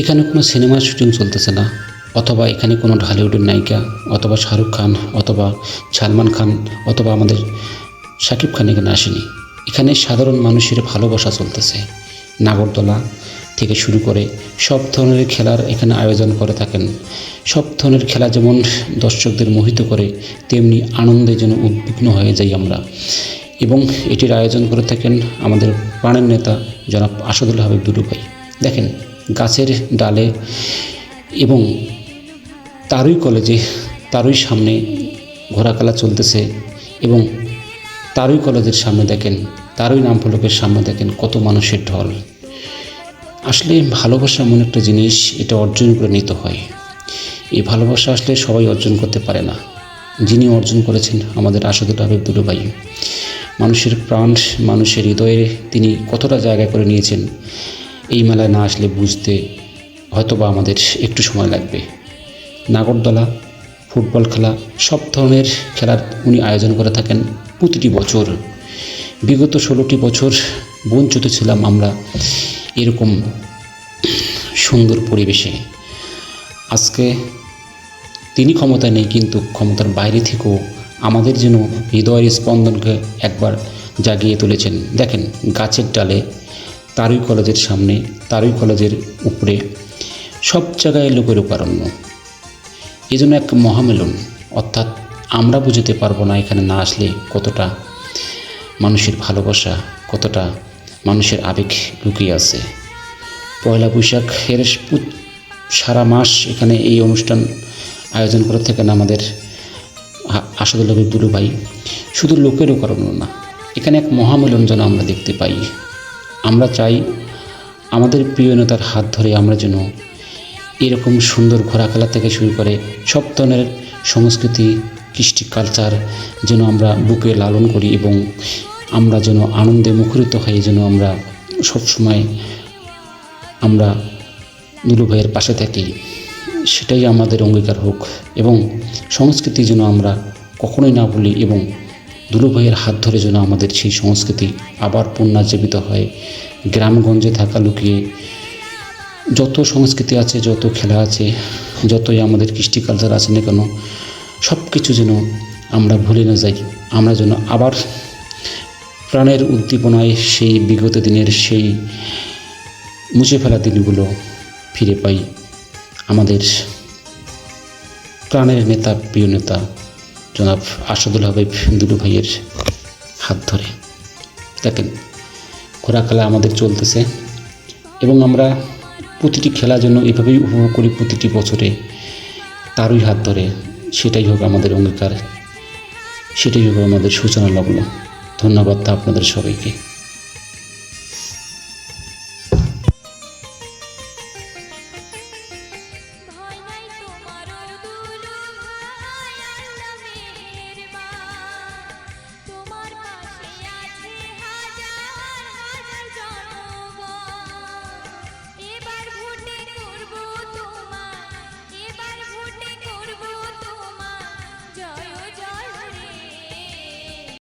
এখানে কোনো সিনেমার শুটিং চলতেছে না, অথবা এখানে কোনো ঢালিউডের নায়িকা, অথবা শাহরুখ খান, অথবা সালমান খান, অথবা আমাদের শাকিব খান এখানে আসেনি। এখানে সাধারণ মানুষের ভালোবাসা চলতেছে। নাগরদোলা থেকে শুরু করে সব ধরনের খেলার এখানে আয়োজন করে থাকেন। সব ধরনের খেলা যেমন দর্শকদের মোহিত করে, তেমনি আনন্দে যেন উদ্বিগ্ন হয়ে যাই আমরা। এবং এটির আয়োজন করে থাকেন আমাদের প্রাণের নেতা জনাব আসাদুল্লাহ হাবিব দুলু ভাই দেখেন গাছের ডালে এবং তারই কলেজে, তারই সামনে ঘোড়াকালা চলতেছে এবং তারই কলেজের সামনে দেখেন, তারই নাম ফলকের সামনে দেখেন কত মানুষের ঢল। আসলে ভালোবাসা এমন একটা জিনিস, এটা অর্জন করে নিতে হয়। এই ভালোবাসা আসলে সবাই অর্জন করতে পারে না। যিনি অর্জন করেছেন আমাদের আসাদুল হাবিব দুলু ভাই মানুষের প্রাণ, মানুষের হৃদয়ে তিনি কতটা জায়গা করে নিয়েছেন এই মেলায় না আসলে বুঝতে হয়তোবা আমাদের একটু সময় লাগবে। নাগরদোলা, ফুটবল খেলা, সব ধরনের খেলার উনি আয়োজন করে থাকেন প্রতিটি বছর। বিগত ষোলোটি বছর বঞ্চিত ছিলাম আমরা এরকম সুন্দর পরিবেশে। আজকে তিনি ক্ষমতায় নেই, কিন্তু ক্ষমতার বাইরে থেকেও আমাদের যেন হৃদয়ের স্পন্দনকে একবার জাগিয়ে তুলেছেন। দেখেন, গাছের ডালে তারই কলেজের সামনে, তারই কলেজের উপরে। সব জায়গায় লোকের উপারণ্য। এই জন্য এক মহামেলন। অর্থাৎ আমরা বুঝতে পারব না এখানে না আসলে কতটা মানুষের ভালোবাসা, কতটা মানুষের আবেগ লুকিয়ে আছে। পয়লা বৈশাখের সারা মাস এখানে এই অনুষ্ঠান আয়োজন করে থাকেন আমাদের আসাদুল্লাহ দুলু ভাই। শুধু লোকেরও কারণ না, এখানে এক মহামিলন যেন আমরা দেখতে পাই। আমরা চাই আমাদের প্রিয় নেতার হাত ধরে আমরা যেন এরকম সুন্দর ঘোরাফেরা থেকে শুরু করে সব ধরনের সংস্কৃতি, কৃষ্টি কালচার যেন আমরা বুকে লালন করি এবং আমরা যেন আনন্দে মুখরিত হয়ে যেন আমরা সবসময় আমরা দুলু ভাইয়ের পাশে থাকি। সেটাই আমাদের অঙ্গীকার হোক এবং সংস্কৃতি যেন আমরা কখনোই না ভুলি এবং দুলু ভাইয়ের হাত ধরে যেন আমাদের সেই সংস্কৃতি আবার পুনর্জীবিত হয়। গ্রামগঞ্জে থাকা লুকিয়ে যত সংস্কৃতি আছে, যত খেলা আছে, যতই আমাদের কৃষ্টি কালচার আছে না কেন সব কিছু যেন আমরা ভুলে না যাই। আমরা যেন আবার প্রাণের উদ্দীপনায় সেই বিগত দিনের সেই মুছে ফেলা দিনগুলো ফিরে পাই। আমাদের প্রাণের নেতা, প্রিয় নেতা জনাব আসাদুল হাবিব দুটো ভাইয়ের হাত ধরে। দেখেন খেলা আমাদের চলতেছে এবং আমরা প্রতিটি খেলা জন্য এভাবেই উপভোগ করি প্রতিটি বছরে তারই হাত ধরে, সেটাই হোক আমাদের অঙ্গীকার, সেটাই হোক আমাদের সূচনা লগ্ন ধন্যবাদ আপনাদের সবাইকে।